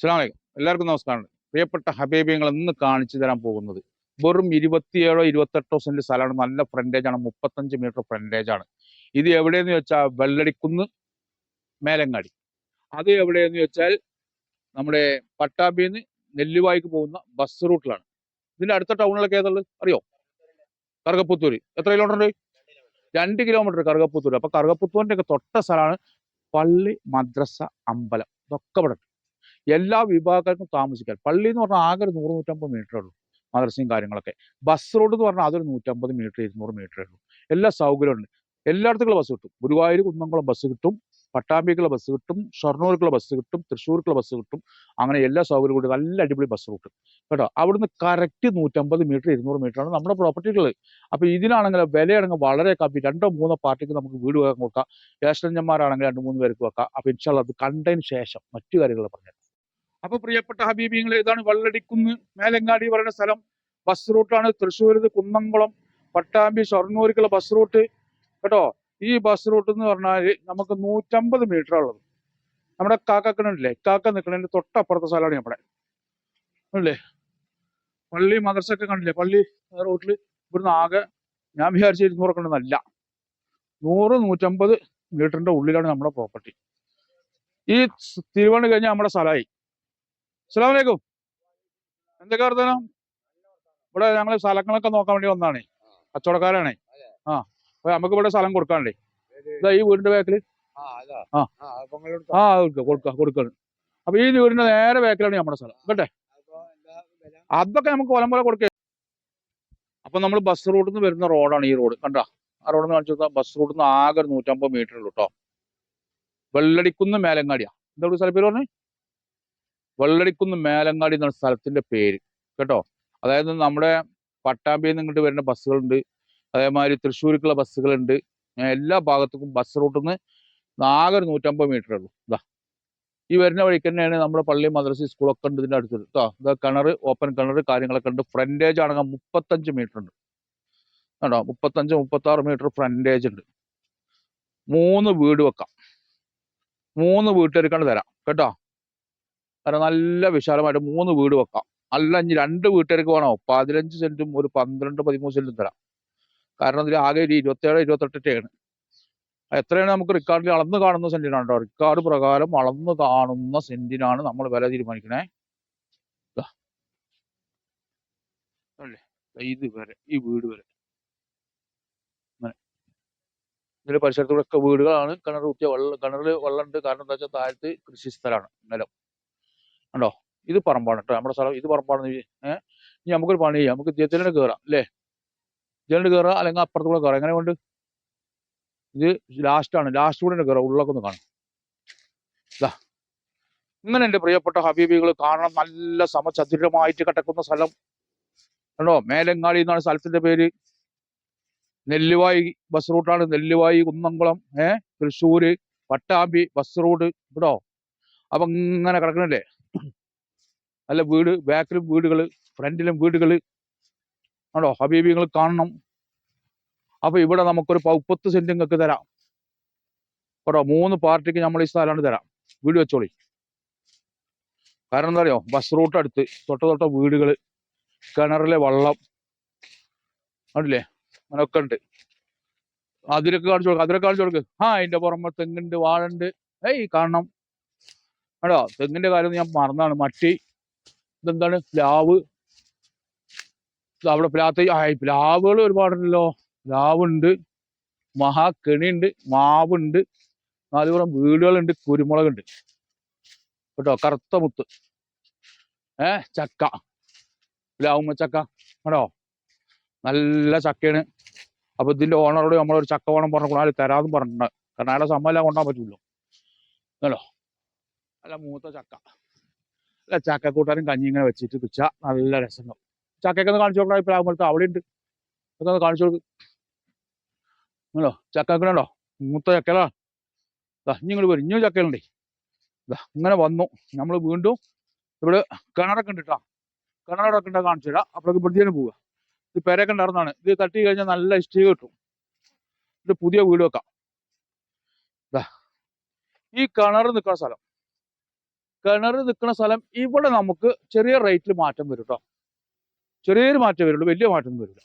അസ്സലാമലൈക്കും. എല്ലാവർക്കും നമസ്കാരം. പ്രിയപ്പെട്ട ഹബേബിയങ്ങൾ ഇന്ന് കാണിച്ചു തരാൻ പോകുന്നത് വെറും ഇരുപത്തിയേഴോ ഇരുപത്തെട്ടോ സെന്റ് സ്ഥലമാണ്. നല്ല ഫ്രണ്ടേജ് ആണ്. മുപ്പത്തഞ്ച് മീറ്റർ ഫ്രണ്ടേജ് ആണ്. ഇത് എവിടെയെന്ന് വെച്ചാൽ വെള്ളടിക്കുന്ന് മേലങ്ങാടി. അത് എവിടെയെന്ന് വെച്ചാൽ നമ്മുടെ പട്ടാമ്പിന്ന് നെല്ലുവായിക്ക് പോകുന്ന ബസ് റൂട്ടിലാണ് ഇതിന്റെ അടുത്ത ടൗണിലൊക്കെ ഏതുള്ളത് അറിയോ? കറുകപ്പുത്തൂര്. എത്ര കിലോമീറ്റർ ഉണ്ട്? രണ്ട് കിലോമീറ്റർ കറുകപ്പുത്തൂര്. അപ്പൊ കറുകപ്പുത്തൂരിന്റെ ഒക്കെ തൊട്ട സ്ഥലമാണ് പള്ളി മദ്രസ അമ്പലം. ഇതൊക്കെ ഉണ്ട്. എല്ലാ വിഭാഗക്കാർക്കും താമസിക്കാൻ. പള്ളി എന്ന് പറഞ്ഞാൽ ആകെ ഒരു നൂറ് നൂറ്റമ്പത് മീറ്ററേ ഉള്ളൂ. മദ്രസയും കാര്യങ്ങളൊക്കെ. ബസ് റോഡ് എന്ന് പറഞ്ഞാൽ അതൊരു നൂറ്റമ്പത് മീറ്റർ ഇരുന്നൂറ് മീറ്റർ ഉള്ളൂ. എല്ലാ സൗകര്യമുണ്ട് എല്ലായിടത്തേക്കുള്ള ബസ് കിട്ടും. ഗുരുവായൂർ കുന്നംകുളം ബസ് കിട്ടും. പട്ടാമ്പിക്കുള്ള ബസ് കിട്ടും. ഷൊർണൂർക്കുള്ള ബസ് കിട്ടും. തൃശ്ശൂർക്കുള്ള ബസ് കിട്ടും. അങ്ങനെ എല്ലാ സൗകര്യവും കൂടി നല്ല അടിപൊളി ബസ് റൂട്ട് കേട്ടോ? അവിടുന്ന് കറക്റ്റ് നൂറ്റമ്പത് മീറ്റർ ഇരുന്നൂറ് മീറ്റർ ആണ് നമ്മുടെ പ്രോപ്പർട്ടികൾ അപ്പൊ ഇതിനാണെങ്കിൽ വിലയാണെങ്കിൽ വളരെ കമ്മി. രണ്ടോ മൂന്നോ പാർട്ടിക്ക് നമുക്ക് വീട് വെക്കാൻ കൊടുക്കാം. ജ്യേഷ്ഠന്മാരാണെങ്കിൽ രണ്ട് മൂന്ന് പേർക്ക് വെക്കാം. അപ്പൊ ഇൻഷാല്ല അത് കണ്ടതിന് ശേഷം മറ്റു കാര്യങ്ങൾ പറഞ്ഞു അപ്പൊ പ്രിയപ്പെട്ട ഹബീബിങ്ങൾ ഇതാണ് വള്ളടിക്കുന്ന് മേലങ്ങാടി പറയുന്ന സ്ഥലം. ബസ് റൂട്ടാണ് തൃശ്ശൂർ കുന്നംകുളം പട്ടാമ്പി ഷൊർണൂർക്കുള്ള ബസ് റൂട്ട് കേട്ടോ? ഈ ബസ് റൂട്ട് എന്ന് പറഞ്ഞാൽ നമുക്ക് നൂറ്റമ്പത് മീറ്റർ ഉള്ളത്. നമ്മുടെ കാക്കക്കണില്ലേ കാക്ക നിൽക്കണതിന്റെ തൊട്ടപ്പുറത്തെ സ്ഥലമാണ് നമ്മുടെ അല്ലേ? പള്ളി മദർസ ഒക്കെ കണ്ടില്ലേ? പള്ളി റൂട്ടിൽ ഇവിടുന്ന് ആകെ ഞാൻ വിചാരിച്ച ഇരുന്നൂറ് കണ്ടെന്നല്ല നൂറ് നൂറ്റമ്പത് മീറ്ററിന്റെ ഉള്ളിലാണ് നമ്മുടെ പ്രോപ്പർട്ടി ഈ തിരുവണ്ണ കഴിഞ്ഞാൽ നമ്മുടെ സ്ഥലമായി. അസ്സലാമു വലൈക്കും എന്തൊക്കെ വർത്തമാനം ഇവിടെ ഞങ്ങൾ സ്ഥലങ്ങളൊക്കെ നോക്കാൻ വേണ്ടി വന്നാണേ കച്ചവടക്കാരാണേ. ആ അപ്പൊ നമുക്ക് ഇവിടെ സ്ഥലം കൊടുക്കാണ്ടേ ഇതാ ഈ വീടിന്റെ ബാക്കിൽ ആ. ആ. കൊടുക്കുക കൊടുക്കാണ്. അപ്പൊ ഈ വീടിന്റെ നേരെ ബാക്കിലാണ് നമ്മുടെ സ്ഥലം. കേട്ടെ? അതൊക്കെ നമുക്ക് കൊലം പോലെ കൊടുക്കുക അപ്പൊ നമ്മൾ ബസ് റൂട്ടിൽ നിന്ന് വരുന്ന റോഡാണ് ഈ റോഡ് കണ്ടോ? ആ റോഡ് കാണിച്ചു ബസ് റൂട്ടിൽ നിന്ന് ആകെ ഒരു നൂറ്റമ്പത് മീറ്റർ ഉള്ളൂ കേട്ടോ വെള്ളടിക്കുന്ന മേലങ്ങാടിയാ. എന്താ സ്ഥലപ്പേര് പേര് പറഞ്ഞു? വെള്ളടിക്കുന്ന് മേലങ്ങാടി എന്നാണ് സ്ഥലത്തിന്റെ പേര് കേട്ടോ? അതായത് നമ്മുടെ പട്ടാമ്പിയിൽ നിന്ന് ഇങ്ങോട്ട് വരുന്ന ബസ്സുകളുണ്ട്. അതേമാതിരി തൃശ്ശൂർക്കുള്ള ബസ്സുകളുണ്ട്. എല്ലാ ഭാഗത്തേക്കും ബസ് റൂട്ടിൽ നിന്ന് ആകെ ഒരു നൂറ്റമ്പത് മീറ്റർ ഉള്ളൂ. ഇതാ ഈ വരുന്ന വഴിക്ക് തന്നെയാണ് നമ്മുടെ പള്ളി മദ്രസ സ്കൂളൊക്കെ ഉണ്ട് ഇതിന്റെ അടുത്ത്. കേട്ടോ ഇതാ കിണർ ഓപ്പൺ കിണർ കാര്യങ്ങളൊക്കെ ഉണ്ട്. ഫ്രണ്ടേജ് ആണെങ്കിൽ മുപ്പത്തഞ്ച് മീറ്റർ ഉണ്ട്. കേട്ടോ മുപ്പത്തഞ്ച് മുപ്പത്തി ആറ് മീറ്റർ ഫ്രണ്ടേജ് ഉണ്ട്. മൂന്ന് വീട് വെക്കാം. മൂന്ന് വീട്ടുകാർക്കാണ് തരാം. കേട്ടോ? കാരണം നല്ല വിശാലമായിട്ട് മൂന്ന് വീട് വെക്കാം. അല്ല ഇനി രണ്ട് വീട്ടുകാർക്ക് വേണോ? പതിനഞ്ച് സെന്റും ഒരു പന്ത്രണ്ട് പതിമൂന്ന് സെന്റും തരാം. കാരണം ഇതിൽ ആകെ ഒരു ഇരുപത്തേഴ് ഇരുപത്തെട്ടൊക്കെയാണ് എത്രയാണ് നമുക്ക് റിക്കാർഡിൽ അളന്ന് കാണുന്ന സെന്റിനാണ് കേട്ടോ റിക്കാർഡ് പ്രകാരം അളന്ന് കാണുന്ന സെന്റിനാണ് നമ്മൾ വില തീരുമാനിക്കണേ. അല്ലേ? ഇത് വരെ ഈ വീട് വരെ. ഇതിന്റെ പരിസരത്തൂടെ ഒക്കെ വീടുകളാണ്. കിണർ കുത്തിയ വെള്ളം കിണറിൽ വെള്ളമുണ്ട്. കാരണം എന്താ വെച്ചാൽ താഴത്ത് കൃഷി സ്ഥലമാണ് നിലം. കണ്ടോ? ഇത് പറമ്പാണ് കേട്ടോ നമ്മുടെ സ്ഥലം ഇത് പറമ്പാണ്. ഏഹ് ഇനി നമുക്കൊരു പണി ചെയ്യാം. നമുക്ക് ജലത്തിലോട്ട് കയറാം അല്ലേ? ജലണ്ട് കയറുക അല്ലെങ്കിൽ അപ്പുറത്തുകൂടെ കയറാം എങ്ങനെ കൊണ്ട് ഇത് ലാസ്റ്റ് ആണ്. ലാസ്റ്റ് കൂടെ കയറാം ഉള്ളൊക്കെ ഒന്ന് കാണാം. ഇതാ ഇങ്ങനെ എന്റെ പ്രിയപ്പെട്ട ഹബീബികൾ കാണണം. നല്ല സമചതുരമായിട്ട് കിടക്കുന്ന സ്ഥലം. കണ്ടോ? മേലങ്ങാടി എന്നാണ് സ്ഥലത്തിന്റെ പേര്. നെല്ലുവായി ബസ് റൂട്ടാണ് നെല്ലുവായി കുന്നംകുളം ഏഹ് തൃശ്ശൂര് പട്ടാമ്പി ബസ് റൂട്ട് ഇവിടോ? അപ്പൊ ഇങ്ങനെ കിടക്കണില്ലേ? നല്ല വീട് ബാക്കിലും വീടുകൾ ഫ്രണ്ടിലും വീടുകൾ ആണോ? ഹബീബികൾ കാണണം. അപ്പൊ ഇവിടെ നമുക്കൊരു മുപ്പത്ത് സെന്റ് നിങ്ങൾക്ക് തരാം. കേട്ടോ? മൂന്ന് പാർട്ടിക്ക് നമ്മൾ ഈ സ്ഥലമാണ് തരാം. വീട് വെച്ചോളി. കാരണം എന്താ അറിയോ ബസ് റൂട്ട് അടുത്ത് തൊട്ട തൊട്ട വീടുകൾ കിണറിലെ വള്ളം. കണ്ടില്ലേ? അങ്ങനെയൊക്കെ ഉണ്ട്. അതിരൊക്കെ കാണിച്ചു കൊടുക്കുക അതിരൊക്കെ കാണിച്ചു കൊടുക്ക്. ആ അതിന്റെ പുറമെ തെങ്ങുണ്ട് വാഴുണ്ട്. ഏയ് കാണണം. കേട്ടോ തെങ്ങിന്റെ കാര്യം ഞാൻ മറന്നാണ്. മട്ടി ഇതെന്താണ്? പ്ലാവ്. അവിടെ പ്ലാത്ത ആ പ്ലാവുകൾ ഒരുപാടുണ്ടല്ലോ. പ്ലാവുണ്ട് മഹാക്കെണിയുണ്ട് മാവുണ്ട് നാലുപുറം വീടുകളുണ്ട് കുരുമുളകുണ്ട്. കേട്ടോ കറുത്ത മുത്ത്. ഏ ചക്ക. പ്ലാവുമ്മ ചക്ക കേട്ടോ നല്ല ചക്കയാണ്. അപ്പൊ ഇതിന്റെ ഓണറോട് നമ്മളൊരു ചക്ക വേണം പറഞ്ഞു ആര് തരാന്ന് പറഞ്ഞിട്ടുണ്ട്. കാരണം അയാളെ സമ്മതം കൊണ്ടാൻ പറ്റുമല്ലോ കേട്ടോ അല്ല മൂത്ത ചക്ക. അല്ല ചാക്കക്കൂട്ടാനും കൂട്ടാനും കഞ്ഞി ഇങ്ങനെ വെച്ചിട്ട് കുച്ച നല്ല രസം ചക്കയൊക്കെ ഒന്ന് കാണിച്ചു കൊടുക്കണം പ്ലാവുമ്പോഴത്തെ അവിടെ ഉണ്ട് അതൊക്കെ ഒന്ന് കാണിച്ചു കൊടുക്കും. ആണോ ചക്ക ഉണ്ടോ മൂത്ത ചക്കലാ ഇങ്ങോട്ട് വരും. ഇനിയും ചക്കലുണ്ടേ അങ്ങനെ വന്നു. നമ്മൾ വീണ്ടും ഇവിടെ കിണറൊക്കെ ഉണ്ട് കേട്ടോ കിണറൊക്കെ ഉണ്ടാ കാണിച്ചു തരാം. അപ്പോഴേക്ക് ഇവിടുത്തേന് പോവുക ഇത് പെരയൊക്കെ ഉണ്ടായിരുന്നാണ് ഇത് തട്ടി കഴിഞ്ഞാൽ നല്ല ഇഷ്ടിക കിട്ടും. ഇത് പുതിയ വീട് വെക്കാം. ഈ കിണർ നിൽക്കുന്ന സ്ഥലം. കിണർ നിൽക്കുന്ന സ്ഥലം ഇവിടെ നമുക്ക് ചെറിയ റേറ്റിൽ മാറ്റം വരും കേട്ടോ ചെറിയൊരു മാറ്റം വരുള്ളൂ വലിയ മാറ്റം ഒന്നും വരില്ല.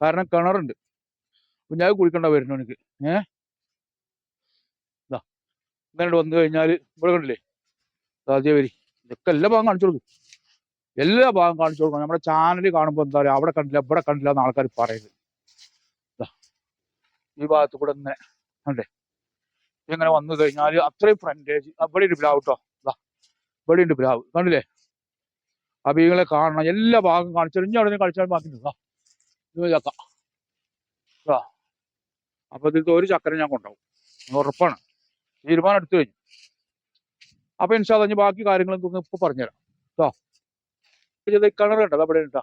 കാരണം കിണറുണ്ട്. കുഞ്ഞാവ് കുടിക്കേണ്ട വരുന്നു എനിക്ക്. ഏഹ് ഇതാ ഇങ്ങനെ വന്നു കഴിഞ്ഞാൽ ഇവിടെ കണ്ടില്ലേ? സാധ്യ വരി. ഇതൊക്കെ എല്ലാ ഭാഗം കാണിച്ചു കൊടുക്കും. എല്ലാ ഭാഗം കാണിച്ചു കൊടുക്കണം നമ്മുടെ ചാനൽ കാണുമ്പോൾ എന്താ പറയുക അവിടെ കണ്ടില്ല ഇവിടെ കണ്ടില്ല എന്ന് ആൾക്കാർ പറയുന്നത്. ഈ ഭാഗത്ത് കൂടെ ഇങ്ങനെ കണ്ടേ? ഇങ്ങനെ വന്നു കഴിഞ്ഞാൽ അത്രയും ഫ്രണ്ടേജ് അവിടെ ഒരു പ്ലാവ് കേട്ടോ ഇതാ ഇവിടെ ഉണ്ട് പ്ലാവ് കണ്ടില്ലേ അബീകളെ കാണണം. എല്ലാ ഭാഗം കാണിച്ചു ഇനി അവിടെ കളിച്ചാൽ ബാക്കി നിൽക്കാം. ഇത് ചക്ക. ഇതാ അപ്പൊ ഒരു ചക്കര ഞാൻ ഇത് ഉറപ്പാണ്. തീരുമാനം എടുത്തു കഴിഞ്ഞു. അപ്പൊ അല്ലാ ഇനി ബാക്കി കാര്യങ്ങളും ഇപ്പൊ പറഞ്ഞുതരാം. കേട്ടോ ഇത് കിണർ കണ്ടത് അവിടെ ഇട്ടാ?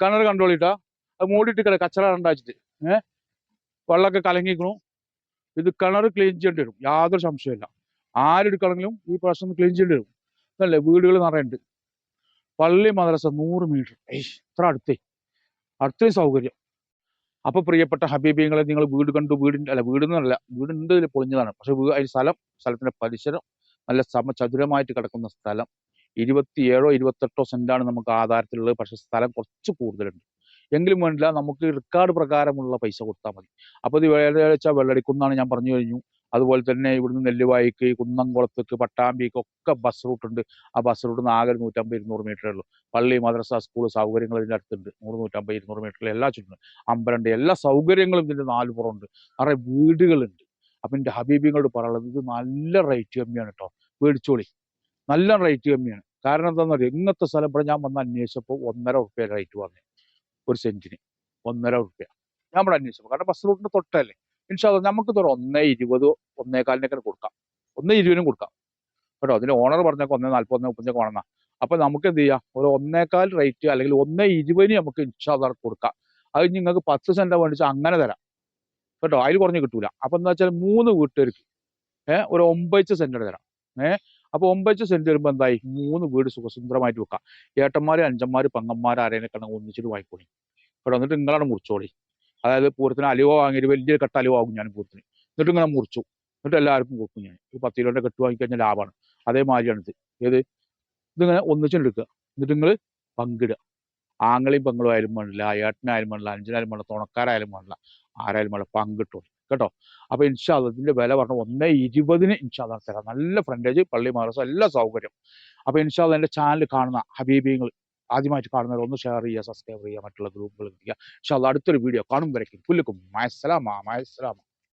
കിണർ കണ്ടോളിട്ടാ അത് മൂടിയിട്ട് കിട കച്ചറ ഉണ്ടാച്ചിട്ട് ഏഹ് വെള്ളമൊക്കെ കലങ്ങിക്കണു ഇത് കിണർ ക്ലീൻ ചെയ്യേണ്ടി വരും. യാതൊരു സംശയമില്ല ആരെടുക്കണമെങ്കിലും ഈ പ്രശ്നം ക്ലീൻ ചെയ്യേണ്ടി വരും. അല്ലേ വീടുകൾ നിറയുണ്ട് പള്ളി മദ്രസ നൂറ് മീറ്റർ. ഏയ് ഇത്ര അടുത്തേ. അത്രയും സൗകര്യം. അപ്പൊ പ്രിയപ്പെട്ട ഹബീബിങ്ങളെ നിങ്ങൾ വീട് കണ്ടു വീടിന്റെ അല്ല വീട് എന്നല്ല വീടുണ്ട് ഇതിൽ പൊളിഞ്ഞതാണ്. പക്ഷെ അതിന് സ്ഥലം സ്ഥലത്തിന്റെ പരിസരം നല്ല സമചതുരമായിട്ട് കിടക്കുന്ന സ്ഥലം. ഇരുപത്തിയേഴോ ഇരുപത്തെട്ടോ സെന്റാണ് നമുക്ക് ആധാരത്തിലുള്ളത്. പക്ഷെ സ്ഥലം കുറച്ച് കൂടുതലുണ്ട്. എങ്കിലും വേണ്ടില്ല നമുക്ക് റിക്കാർഡ് പ്രകാരമുള്ള പൈസ കൊടുത്താൽ മതി. അപ്പോൾ ഇത് വെച്ചാൽ വെള്ളടിക്കുന്നാണ് ഞാൻ പറഞ്ഞു കഴിഞ്ഞു. അതുപോലെ തന്നെ ഇവിടുന്ന് നെല്ലുവായിക്ക് കുന്നംകുളത്തേക്ക് പട്ടാമ്പിക്ക് ഒക്കെ ബസ് റൂട്ട് ഉണ്ട്. ആ ബസ് റൂട്ട് നിന്ന് ആകെ നൂറ്റമ്പത് ഇരുന്നൂറ് മീറ്ററേ ഉള്ളൂ. പള്ളി മദ്രസ സ്കൂൾ സൗകര്യങ്ങൾ ഇതിന്റെ അടുത്തുണ്ട്. നൂറ് നൂറ്റമ്പത് ഇരുന്നൂറ് മീറ്ററിൽ എല്ലാ ചുറ്റും അമ്പലമുണ്ട് എല്ലാ സൗകര്യങ്ങളും ഇതിന്റെ നാല് പുറമുണ്ട് നിറയെ വീടുകളുണ്ട്. അപ്പം എന്റെ ഹബീബിങ്ങളോട് പറയുള്ളത് ഇത് നല്ല റേറ്റ് കമ്മിയാണ് കേട്ടോ മേടിച്ചോളി നല്ല റേറ്റ് കമ്മിയാണ്. കാരണം എന്താണെന്ന് പറയുക ഇങ്ങനത്തെ സ്ഥലം ഇവിടെ ഞാൻ വന്ന് അന്വേഷിച്ചപ്പോൾ ഒന്നര ഉറുപ്പ്യ റേറ്റ് പറഞ്ഞു ഒരു സെന്റിന് ഒന്നര ഉറുപ്പ്യ. ഞാൻ ഇവിടെ അന്വേഷിച്ചപ്പോൾ. കാരണം ബസ് റൂട്ടിന്റെ തൊട്ടല്ലേ? ഇൻഷാല്ല നമുക്ക് ഇതൊരു ഒന്നേ ഇരുപതോ ഒന്നേകാലിനൊക്കെ കൊടുക്കാം. ഒന്നേ ഇരുപതിനും കൊടുക്കാം. കേട്ടോ? അതിന് ഓണർ പറഞ്ഞൊക്കെ ഒന്നേ നാൽപ്പത് ഒന്നേ മുപ്പത്തഞ്ചൊക്കെ വേണമെന്നാ. അപ്പൊ നമുക്ക് എന്ത് ചെയ്യാം ഒരു ഒന്നേകാൽ റേറ്റ് അല്ലെങ്കിൽ ഒന്നേ ഇരുപതിന് നമുക്ക് ഇൻഷാല്ല കൊടുക്കാം. അത് നിങ്ങൾക്ക് പത്ത് സെന്റ് വേണ്ടിച്ചാൽ അങ്ങനെ തരാം. കേട്ടോ? അതിൽ കുറഞ്ഞ് കിട്ടൂല. അപ്പൊ എന്താ വെച്ചാൽ മൂന്ന് വീട്ടുകാർക്ക് ഏഹ് ഒരു ഒമ്പത് സെന്റ് തരാം. ഏഹ് അപ്പൊ ഒമ്പത് സെന്റ് വരുമ്പോൾ എന്തായി? മൂന്ന് വീട് സുഖസുന്ദരമായിട്ട് വെക്കാം. ഏട്ടന്മാര് അഞ്ചന്മാര് പങ്ങന്മാർ ആരെയൊക്കെ ഒന്നിച്ചിട്ട് വാങ്ങിക്കോളി. കേട്ടോ? എന്നിട്ട് നിങ്ങളാണ് മുറിച്ചോളി. അതായത് പൂരത്തിന് അലുവ വാങ്ങിയിട്ട് വലിയ കെട്ട അലുവ വാങ്ങും ഞാൻ പൂരത്തിന്. എന്നിട്ട് ഇങ്ങനെ മുറിച്ചു. എന്നിട്ട് എല്ലാവർക്കും കൊടുക്കും ഞാൻ. ഒരു പത്ത് കിലോന്റെ കെട്ട് വാങ്ങിക്കഴിഞ്ഞാൽ ലാഭമാണ്. ഇത് ഏത്? ഇതിങ്ങനെ ഒന്നിച്ചെടുക്കുക എന്നിട്ട് നിങ്ങൾ പങ്കിടുക. ആങ്ങളെയും പെങ്ങളും ആയാലും വേണ്ടില്ല ഏട്ടനായാലും വേണ്ടില്ല അഞ്ചനായാലും വേണ്ടില്ല തുണക്കാരായാലും വേണ്ടില്ല ആരായാലും വേണ്ട പങ്കിട്ടോ കേട്ടോ? അപ്പൊ ഇൻഷാദ് ഇതിന്റെ വില പറഞ്ഞ ഒന്നേ ഇരുപതിന് ഇൻഷാദ് തരാം. നല്ല ഫ്രണ്ടേജ് പള്ളി മാറസം എല്ലാ സൗകര്യം. അപ്പൊ ഇൻഷാദ് എന്റെ ചാനൽ കാണുന്ന ഹബീബിങ്ങൾ ആദ്യമായിട്ട് കാണുന്നവർ ഒന്ന് ഷെയർ ചെയ്യുക സബ്സ്ക്രൈബ് ചെയ്യുക മറ്റുള്ള ഗ്രൂപ്പുകൾ എത്തിക്കുക. അത് അടുത്തൊരു വീഡിയോ കാണും വരയ്ക്കും. പുല്ലുക്കും. മയസ്സലാമ മയസ്സലാമ